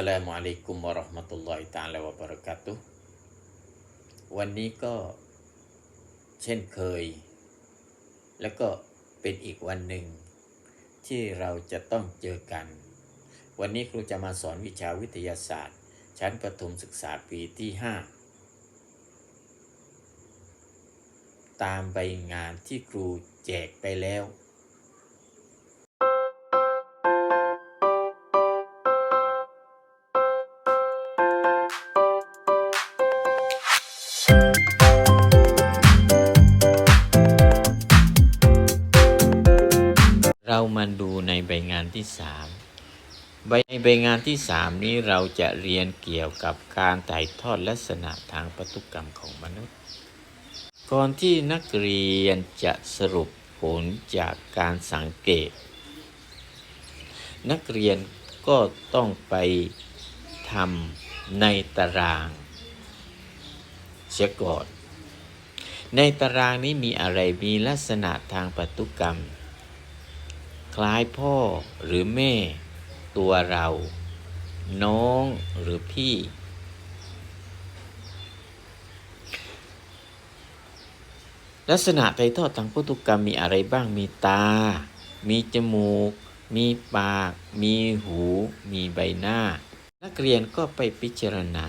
อัสสลามุอะลัยกุมวะเราะห์มะตุลลอฮิตะอาลาวะบะเราะกาตุฮ์วันนี้ก็เช่นเคย แล้วก็เป็นอีกวันหนึ่ง ที่เราจะต้องเจอกัน วันนี้ครูจะมาสอนวิชาวิทยาศาสตร์ ชั้นประถมศึกษาปีที่ 5 ตามใบงานที่ครูแจกไปแล้ว เรามาดูในใบงานที่สามใบในใบงานที่สามนี้เราจะเรียนเกี่ยวกับการถ่ายทอดลักษณะทางพันธุกรรมของมนุษย์ ก่อนที่นักเรียนจะสรุปผลจากการสังเกต นักเรียนก็ต้องไปทำในตารางเสียก่อนในตารางนี้มีอะไรมีลักษณะทางพันธุกรรม คล้ายพ่อหรือแม่ ตัวเรา น้องหรือพี่ ลักษณะไตรทอดทางพันธุกรรมมีอะไรบ้างมีตา มีจมูก มีปาก มีหู มีใบหน้า นักเรียนก็ไปพิจารณา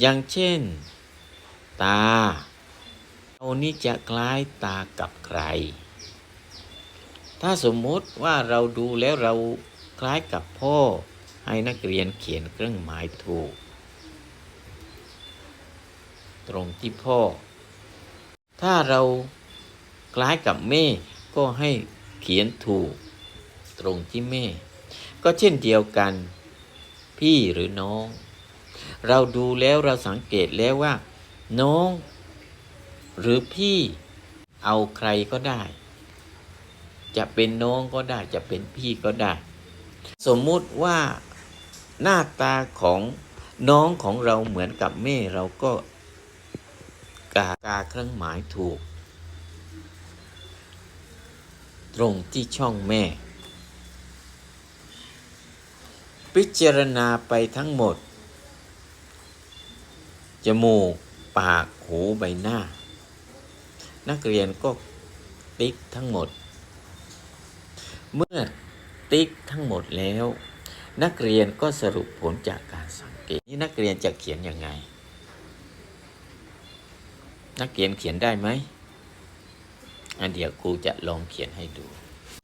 อย่างเช่น ตาเรานี่จะคล้ายตากับใคร ถ้าสมมติว่าเราดูแล้วเราคล้ายกับพ่อ ให้นักเรียนเขียนเครื่องหมายถูก ตรงที่พ่อ ถ้าเราคล้ายกับแม่ก็ให้เขียนถูก ตรงที่แม่ ก็เช่นเดียวกัน พี่หรือน้อง เราดูแล้วเราสังเกตแล้วว่า น้อง หรือพี่เอาใครก็ได้ จะเป็นน้องก็ได้จะเป็นพี่ก็ได้ สมมุติว่าหน้าตาของน้องของเราเหมือนกับแม่เราก็กากาเครื่องหมายถูก ตรงที่ช่องแม่ พิจารณาไปทั้งหมด จมูก ปาก หู ใบหน้า นักเรียนก็ติ๊กทั้งหมด เมื่อติ๊กทั้งหมดแล้ว นักเรียนก็สรุปผลจากการสังเกตนี่นักเรียนจะเขียนยังไง นักเรียนเขียนได้ไหมอันเดี๋ยวครูจะลองเขียนให้ดู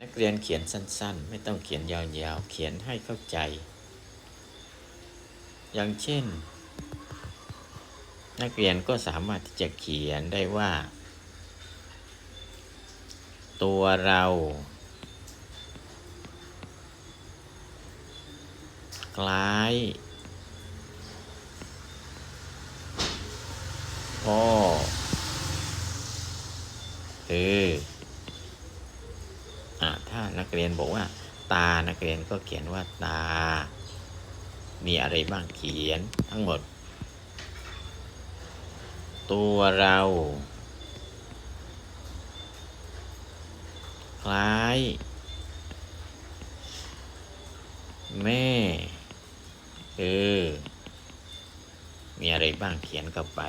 นักเรียนเขียนสั้นๆ ไม่ต้องเขียนยาวๆ เขียนให้เข้าใจ อย่างเช่น นักเรียนก็สามารถที่จะเขียนได้ว่า ตัวเรา คล้ายพ่อคืออะถ้านักเรียนบอกว่า ตานักเรียนก็เขียนว่าตา มีอะไรบ้างเขียนทั้งหมด ตัวเรา คล้าย แม่ เออ มีอะไรบ้างเขียนเข้าไป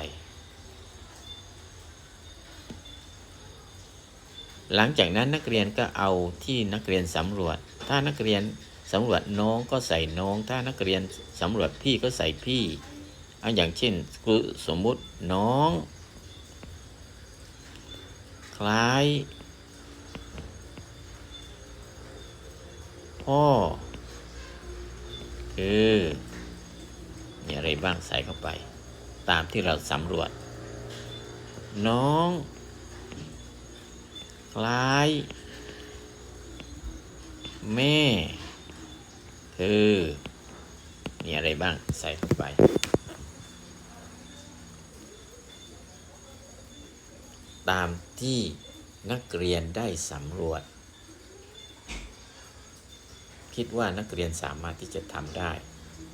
หลังจากนั้นนักเรียนก็เอาที่นักเรียนสำรวจ ถ้านักเรียนสำรวจน้องก็ใส่น้อง ถ้านักเรียนสำรวจพี่ก็ใส่พี่เอาอย่างเช่นครูสมมุติน้อง คล้าย พ่อ คือ มีอะไรบ้างใส่เข้าไป ตามที่เราสำรวจ น้อง คล้าย แม่คือมีอะไรบ้างใส่เข้าไป ตามที่นักเรียนได้สำรวจ คิดว่านักเรียนสามารถที่จะทำได้